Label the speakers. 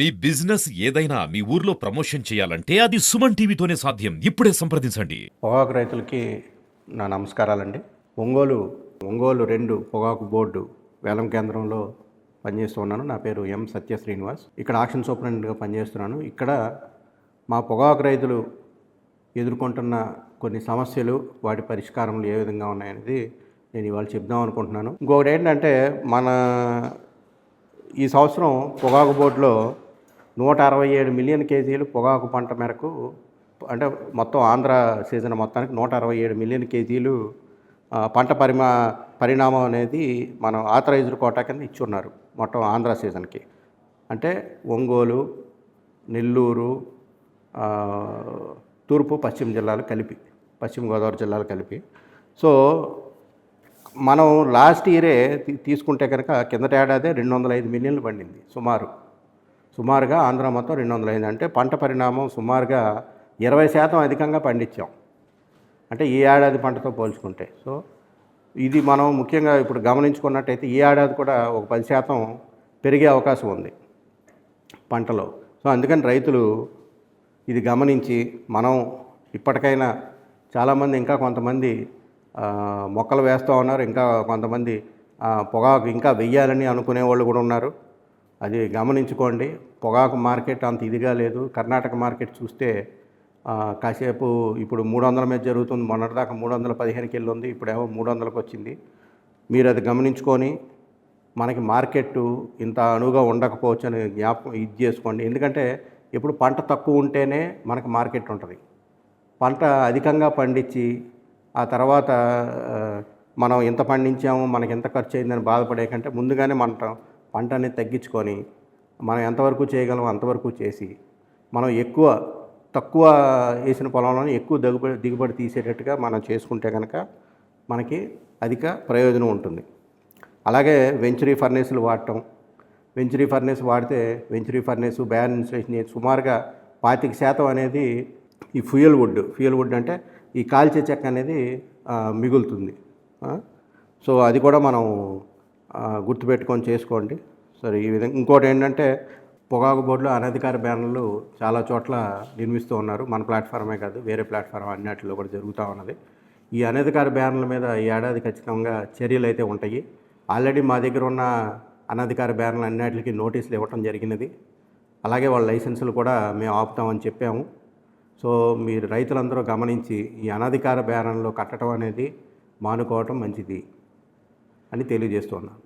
Speaker 1: మీ business ఏదైనా మీ ఊర్లో promotion చేయాలంటే అది సుమన్ టీవీతోనే సాధ్యం. ఇప్పుడే సంప్రదించండి.
Speaker 2: పొగాకు రైతులకి నా నమస్కారాలండి. ఒంగోలు ఒంగోలు రెండు పొగాకు బోర్డు వేలం కేంద్రంలో పనిచేస్తూ ఉన్నాను. నా పేరు ఎం సత్య శ్రీనివాస్. ఇక్కడ ఆక్షన్ సూపరింటెండెంట్గా పనిచేస్తున్నాను. ఇక్కడ మా పొగాకు రైతులు ఎదుర్కొంటున్న కొన్ని సమస్యలు వాటి పరిష్కారములు ఏ విధంగా ఉన్నాయనేది నేను ఇవాళ చెప్దాం అనుకుంటున్నాను. ఇంకొకటి ఏంటంటే మన ఈ సంవత్సరం పొగాకు బోర్డులో నూట అరవై ఏడు మిలియన్ కేజీలు పొగాకు పంట మేరకు అంటే మొత్తం ఆంధ్ర సీజన్ మొత్తానికి నూట అరవై ఏడు మిలియన్ కేజీలు పంట పరిమా పరిణామం అనేది మనం ఆథరైజ్డ్ కోటా కింద ఇచ్చున్నారు మొత్తం ఆంధ్ర సీజన్కి. అంటే ఒంగోలు నెల్లూరు తూర్పు పశ్చిమ జిల్లాలు కలిపి పశ్చిమ గోదావరి జిల్లాలు కలిపి. సో మనం లాస్ట్ ఇయరే తీ- తీసుకుంటే కనుక కిందట ఏడాదే రెండు వందల ఐదు మిలియన్లు పండింది సుమారు. సుమారుగా ఆంధ్ర మొత్తం రెండు వందలు అయింది. అంటే పంట పరిణామం సుమారుగా ఇరవై శాతం అధికంగా పండించాం. అంటే ఈ ఏడాది పంటతో పోల్చుకుంటే. సో ఇది మనం ముఖ్యంగా ఇప్పుడు గమనించుకున్నట్టయితే ఈ ఏడాది కూడా ఒక పది శాతం పెరిగే అవకాశం ఉంది పంటలో. సో అందుకని రైతులు ఇది గమనించి మనం ఇప్పటికైనా చాలామంది ఇంకా కొంతమంది మొక్కలు వేస్తూ ఉన్నారు. ఇంకా కొంతమంది పొగాకు ఇంకా వెయ్యాలని అనుకునే వాళ్ళు కూడా ఉన్నారు. అది గమనించుకోండి. పొగాకు మార్కెట్ అంత ఇదిగా లేదు. కర్ణాటక మార్కెట్ చూస్తే కాసేపు ఇప్పుడు మూడు వందల మీద జరుగుతుంది. మొన్నటిదాకా మూడు వందల పదిహేనుకి వెళ్ళి ఉంది ఇప్పుడేమో మూడు వందలకు వచ్చింది. మీరు అది గమనించుకొని మనకి మార్కెట్ ఇంత అనువుగా ఉండకపోవచ్చు అని జ్ఞాపకం ఇది చేసుకోండి. ఎందుకంటే ఇప్పుడు పంట తక్కువ ఉంటేనే మనకి మార్కెట్ ఉంటుంది. పంట అధికంగా పండించి ఆ తర్వాత మనం ఎంత పండించాము మనకి ఎంత ఖర్చు అయిందని బాధపడే కంటే ముందుగానే మనం పంట అనేది తగ్గించుకొని మనం ఎంతవరకు చేయగలం అంతవరకు చేసి మనం ఎక్కువ తక్కువ వేసిన పొలంలోనే ఎక్కువ దిగుబడి దిగుబడి తీసేటట్టుగా మనం చేసుకుంటే కనుక మనకి అధిక ప్రయోజనం ఉంటుంది. అలాగే వెంచరీ ఫర్నేసులు వాడటం వెంచరీ ఫర్నేస్ వాడితే వెంచరీ ఫర్నేస్ బ్యాన్ ఇన్స్టేషన్ చేసి సుమారుగా పాతిక శాతం అనేది ఈ ఫ్యూయల్ వుడ్ ఫ్యూయల్ వుడ్ అంటే ఈ కాల్చే చెక్క అనేది మిగులుతుంది. సో అది కూడా మనం గుర్తుపెట్టుకొని చేసుకోండి. సరే ఈ విధంగా ఇంకోటి ఏంటంటే పొగాకు బోర్డులో అనధికార బ్యానర్లు చాలా చోట్ల నిర్మిస్తూ ఉన్నారు. మన ప్లాట్ఫామే కాదు వేరే ప్లాట్ఫామ్ అన్నిటిలో కూడా జరుగుతూ ఉన్నది. ఈ అనధికార బ్యానర్ల మీద ఈ ఏడాది ఖచ్చితంగా చర్యలు అయితే ఉంటాయి. ఆల్రెడీ మా దగ్గర ఉన్న అనధికార బ్యానర్లు అన్నిటికి నోటీసులు ఇవ్వటం జరిగినది. అలాగే వాళ్ళ లైసెన్సులు కూడా మేము ఆపుతామని చెప్పాము. సో మీరు రైతులందరూ గమనించి ఈ అనధికార బ్యానర్లో కట్టడం అనేది మానుకోవటం మంచిది అని తెలియజేస్తున్నాను